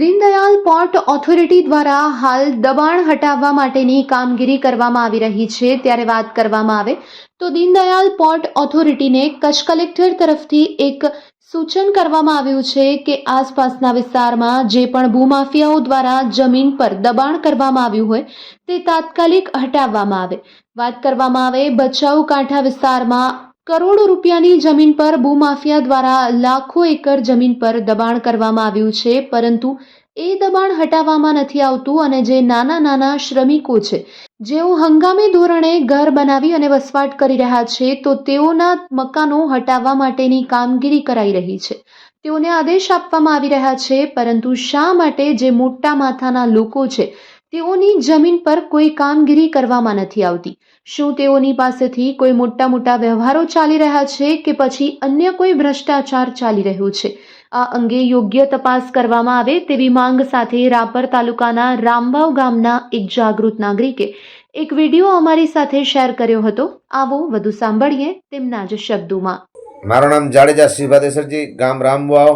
Deendayal port authority દ્વારા હાલ દબાણ હટાવવા માટેની કામગીરી કરવામાં આવી રહી છે. ત્યારે વાત કરવામાં આવે તો દીનદયાલ પોર્ટ ઓથોરિટીને કચ્છ કલેક્ટર તરફથી એક સૂચન કરવામાં આવ્યું છે કે આસપાસના વિસ્તારમાં જે પણ ભૂમાફિયાઓ દ્વારા જમીન પર દબાણ કરવામાં આવ્યું હોય તે તાત્કાલિક હટાવવામાં આવે. વાત કરવામાં આવે ભચાઉ કાંઠા વિસ્તારમાં કરોડો રૂપિયાની જમીન પર ભૂમાફિયા દ્વારા લાખો એકર જમીન પર દબાણ કરવામાં આવ્યું છે, પરંતુ એ દબાણ હટાવવામાં નથી આવતું અને જે નાના નાના શ્રમિકો છે, જેઓ હંગામી ધોરણે ઘર બનાવી અને વસવાટ કરી રહ્યા છે, તો તેઓના મકાનો હટાવવા માટેની કામગીરી કરાઈ રહી છે. તેઓને આદેશ આપવામાં આવી રહ્યા છે, પરંતુ શા માટે જે મોટા માથાના લોકો છે તેઓની જમીન પર કોઈ કામગીરી કરવામાં નથી આવતી. શું તેઓની પાસેથી કોઈ મોટા મોટા વ્યવહારો ચાલી રહ્યા છે કે પછી અન્ય કોઈ ભ્રષ્ટાચાર ચાલી રહ્યો છે? આ અંગે યોગ્ય તપાસ કરવામાં આવે તેવી માંગ સાથે રાપર તાલુકાના રામબાવ ગામના એક જાગૃત નાગરિકે એક વીડિયો અમારી સાથે શેર કર્યો હતો. આવો વધુ સાંભળીએ તેમના જ શબ્દોમાં. મારું નામ જાડેજા શિભાદેસરજી ગામ રામવાવ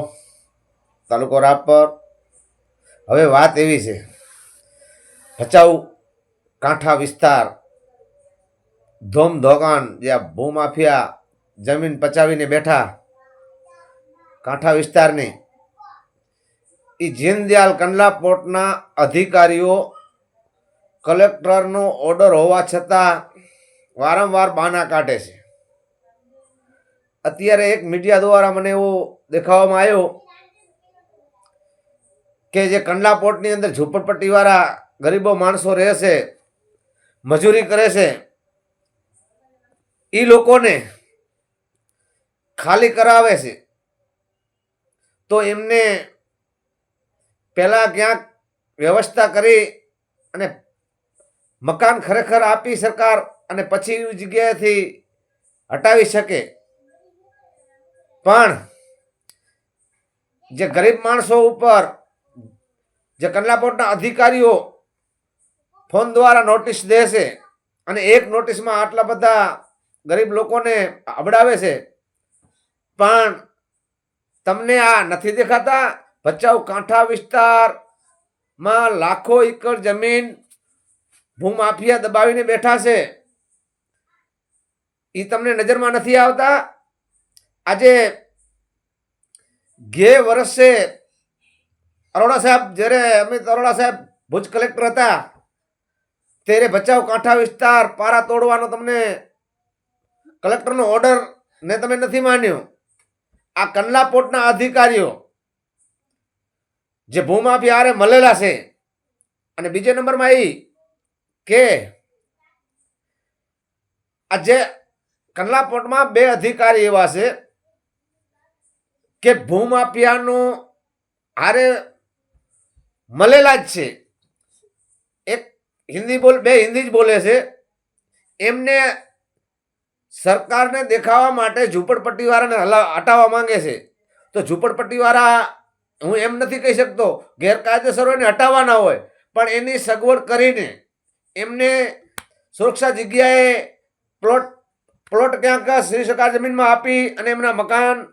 તાલુકો રાપર. હવે વાત એવી છે. ભચાઉ, કાંઠા વિસ્તાર, ધોમ ધોકાન જ્યાં ભૂમાફિયા જમીન પચાવીને બેઠા, કાંઠા વિસ્તારની. એ જીનદયાલ કંડલા પોર્ટના અધિકારીઓ, કલેક્ટરનો ઓર્ડર હોવા છતાં વારંવાર બાના કાઢે છે. અત્યારે એક મીડિયા દ્વારા મને એવો દેખાવામાં આવ્યો કે જે કંડલા પોર્ટની અંદર ઝૂંપડપટ્ટીવાળા ગરીબો માણસો રહે છે મજૂરી કરે છે એ લોકોને ખાલી કરાવે છે, તો એમને પહેલાં ક્યાંક વ્યવસ્થા કરી અને મકાન ખરેખર આપી સરકાર અને પછી એ જગ્યાએથી હટાવી શકે. પણ જે ગરીબ માણસો ઉપર, જે કંડલાપોર્ટના અધિકારીઓ ફોન દ્વારા નોટિસ દે છે અને એક નોટિસમાં આટલા બધા ગરીબ લોકોને અબડાવે છે. પણ તમને આ નથી દેખાતા? ભચાઉ કાંઠા વિસ્તારમાં લાખો એકર જમીન ભૂમાફિયા દબાવીને બેઠા છે. એ તમને નજરમાં નથી આવતા? આજે ગે વર્ષે અરોડા સાહેબ, જ્યારે અમિત અરોડા સાહેબ ભુજ કલેક્ટર હતા ત્યારે ભચાઉ કાંઠા વિસ્તાર પારા તોડવાનો તમને કલેક્ટરનો ઓર્ડર ને તમે નથી માન્યો. આ કંડલાપોર્ટના અધિકારીઓ જે ભૂમાફી હારે મળેલા છે અને બીજા નંબરમાં એ કે આ જે કંડલાપોર્ટમાં બે અધિકારી એવા છે કે ભૂમાફિયાનો હારે મળેલા જ છે. હિન્દી બોલ, બે હિન્દી જ બોલે છે. એમને સરકારને દેખાવા માટે ઝૂંપડપટ્ટીવાળાને હલા, હટાવવા માંગે છે. તો ઝૂંપડપટ્ટીવાળા, હું એમ નથી કહી શકતો, ગેરકાયદેસર હોય ને હટાવવાના હોય, પણ એની સગવડ કરીને એમને સુરક્ષા જગ્યાએ પ્લોટ પ્લોટ ક્યાંક શ્રી સરકાર જમીનમાં આપી અને એમના મકાન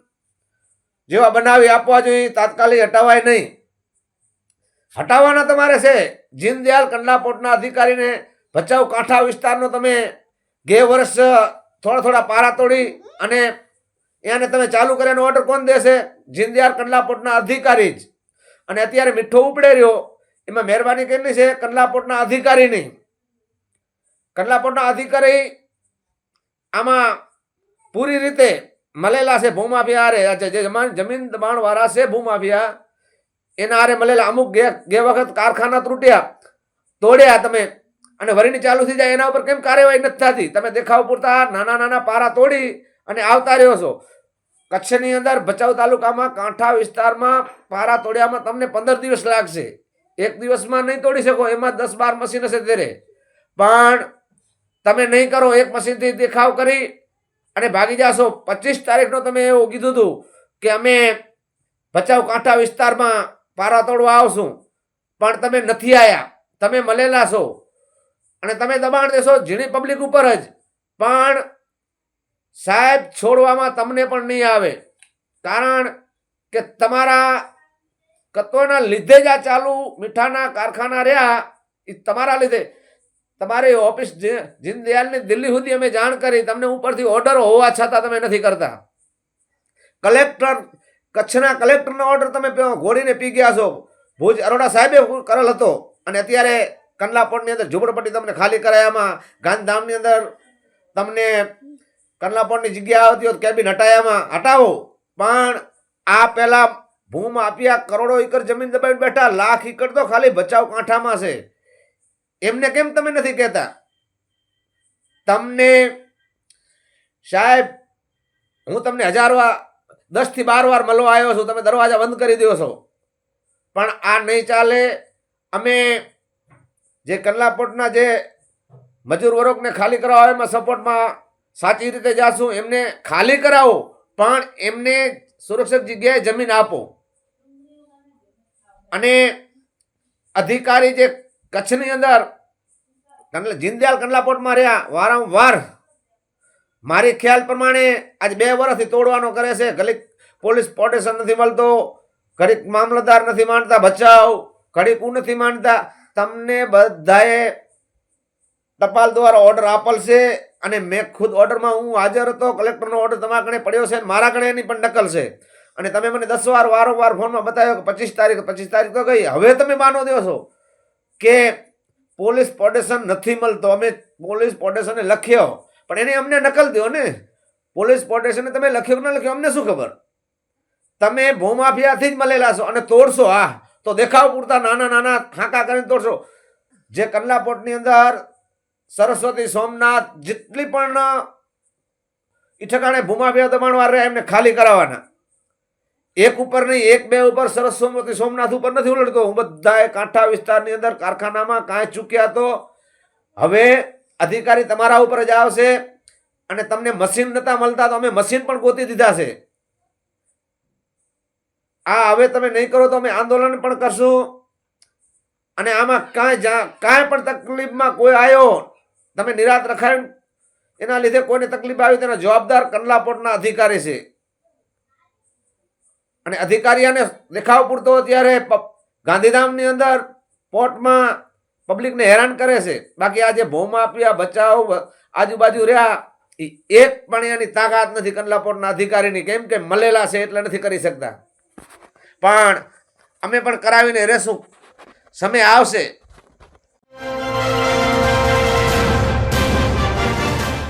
જેવા બનાવી આપવા જોઈએ, તાત્કાલિક હટાવાય નહીં. હટાવવાના તમારે છે. જીનદયાલ કંડલાપોર્ટના અધિકારીને ભચાઉ કાંઠા વિસ્તારનો તમે ગે વર્ષ થોડા થોડા પારા તોડી અને એને તમે ચાલુ કર્યાનો ઓર્ડર કોણ દેશે? જીનદયાલ કંડલાપોર્ટના અધિકારી જ. અને અત્યારે મીઠો ઉપડે રહ્યો. એમાં મહેરબાની કેટલી છે? કંડલાપોર્ટના અધિકારીની. કંડલાપોર્ટના અધિકારી આમાં પૂરી રીતે મળેલા છે ભૂમાફિયા હારે. જે જમીન દબાણવાળા છે ભૂમાફિયા, એના આરે મળેલા અમુક ગે વખત કારખાના તૂટ્યા. તોડ્યા તમે. અને વરીની ચાલુ થઈ જાય એના ઉપર કેમ કાર્યવાહી નથી થતી? તમે દેખાવ પૂરતા નાના નાના પારા તોડી અને આવતા રહ્યો છો. કચ્છની અંદર ભચાઉ તાલુકામાં કાંઠા વિસ્તારમાં પારા તોડ્યામાં તમને પંદર દિવસ લાગશે. એક દિવસમાં નહીં તોડી શકો, એમાં દસ બાર મશીન હશે ત્યારે પણ તમે નહીં કરો, એક મશીનથી દેખાવ કરી અને ભાગી જાશો. પચીસ તારીખનો તમે એવું કીધું હતું કે અમે ભચાઉ કાંઠા વિસ્તારમાં પારા તોડવા આવશું. પણ તમે નથી આવ્યા તમે મળેલા છો અને તમે દબાણ દેશો ઝીણી પબ્લિક ઉપર જ. પણ સાહેબ છોડવામાં તમને પણ નહીં આવે. કારણ કે તમારા તત્વના લીધે જ આ ચાલુ મીઠાના કારખાના રહ્યા. એ તમારા લીધે. તમારી ઓફિસ દીનદયાલની દિલ્હી સુધી અમે જાણ કરી. તમને ઉપરથી ઓર્ડર હોવા છતાં તમે નથી કરતા. કલેક્ટર, કચ્છના કલેક્ટરનો ઓર્ડર તમે ઘોડીને પી ગયા છો. ભુજ અરોડા સાહેબે કરેલ હતો. અને અત્યારે કંડલાપોર્ટની અંદર ઝૂંપડપટ્ટી તમને ખાલી કરાયામાં ગાંધીધામની અંદર તમને કંડલાપોર્ટની જગ્યા આવતી હોય કેબિન હટાયામાં હટાવો. પણ આ પહેલા ભૂમ આપ્યા, કરોડો એકર જમીન દબાવીને બેઠા. લાખ એકર તો ખાલી બચાવ કાંઠામાં છે. એમને કેમ તમે નથી કહેતા? તમને સાહેબ, હું તમને હજાર વાર, દસથી બાર વાર મળવા આવ્યો છું. તમે દરવાજા બંધ કરી દો છો. પણ આ નહીં ચાલે. અમે જે કલ્લાપોટના જે મજૂર વર્ગને ખાલી કરાવવા એમાં સપોર્ટમાં સાચી રીતે જાશું, એમને ખાલી કરાવો, પણ એમને સુરક્ષિત જગ્યાએ જમીન આપો. અને અધિકારી જે કચ્છની અંદર કંડલા જીનદયાલ કંડલાપોટમાં રહ્યા, વારંવાર મારી ખ્યાલ પ્રમાણે આજ બે વર્ષથી તોડવાનો કરે છે. ઘડીક પોલીસ પોટેશન નથી મળતો, ઘડીક મામલતદાર નથી માનતા, બચાવ ઘડીક હું નથી માનતા તમને બધાએ ટપાલ દ્વારા ઓર્ડર આપેલ છે અને મેં ખુદ ઓર્ડરમાં હું હાજર હતો કલેક્ટરનો ઓર્ડર તમારા કણે પડ્યો છે મારા કણે એની પણ નકલ છે. અને તમે મને દસ વાર, વારંવાર ફોનમાં બતાવ્યો કે પચીસ તારીખ પચીસ તારીખ તો ગઈ. હવે તમે માનો દો છો કે પોલીસ પ્રોટેક્શન નથી મળતો. અમે પોલીસ પ્રોટેક્શને લખ્યો. પણ એને અમને નકલ દો ને. પોલીસ પ્રોટેક્શને તમે લખ્યો કે ન લખ્યો, અમને શું ખબર? તમે ભૂમાફિયાથી જ મળેલા છો અને તોડશો. હા તો દેખાવ પૂરતા નાના નાના હાંકા કરીને તોડશો. જે કંડલાપોટની અંદર સરસ્વતી સોમનાથ જેટલી પણ ઈઠકાણે ઠકાણે ભૂમાફિયા દબાણવાર રહ્યા, એમને ખાલી કરાવવાના. એક ઉપર નહીં, એક બે ઉપર સરસ્વતી સોમનાથ ઉપર નથી ઉલટતો. હું બધાએ કાંઠા વિસ્તારની અંદર કારખાનામાં કાંઈ ચૂક્યા તો હવે અધિકારી તમારા ઉપર જ આવશે અને તમને મશીન નતા મળતા તો અમે મશીન પણ ગોતી દીધા છે. આ હવે તમે નહીં કરો તો અમે આંદોલન પણ કરશું. અને આમાં કાંઈ જા, કાંઈ પણ તકલીફમાં કોઈ આવ્યો તમે નિરાત રખાય. એના લીધે કોઈને તકલીફ આવી, તેના જવાબદાર કંડલાપોર્ટના અધિકારી છે. અને અધિકારીઓને દેખાવ પૂરતો ત્યારે ગાંધીધામની અંદર પોર્ટમાં પબ્લિકને હેરાન કરે છે. બાકી આજે ભૂમાફિયા બચાવ આજુબાજુ રહ્યા એ એક પણ એની તાકાત નથી કંડલાપોટના અધિકારીની. કેમ કે મળેલા છે, એટલે નથી કરી શકતા. પણ અમે પણ કરાવીને રહેશું સમય આવશે.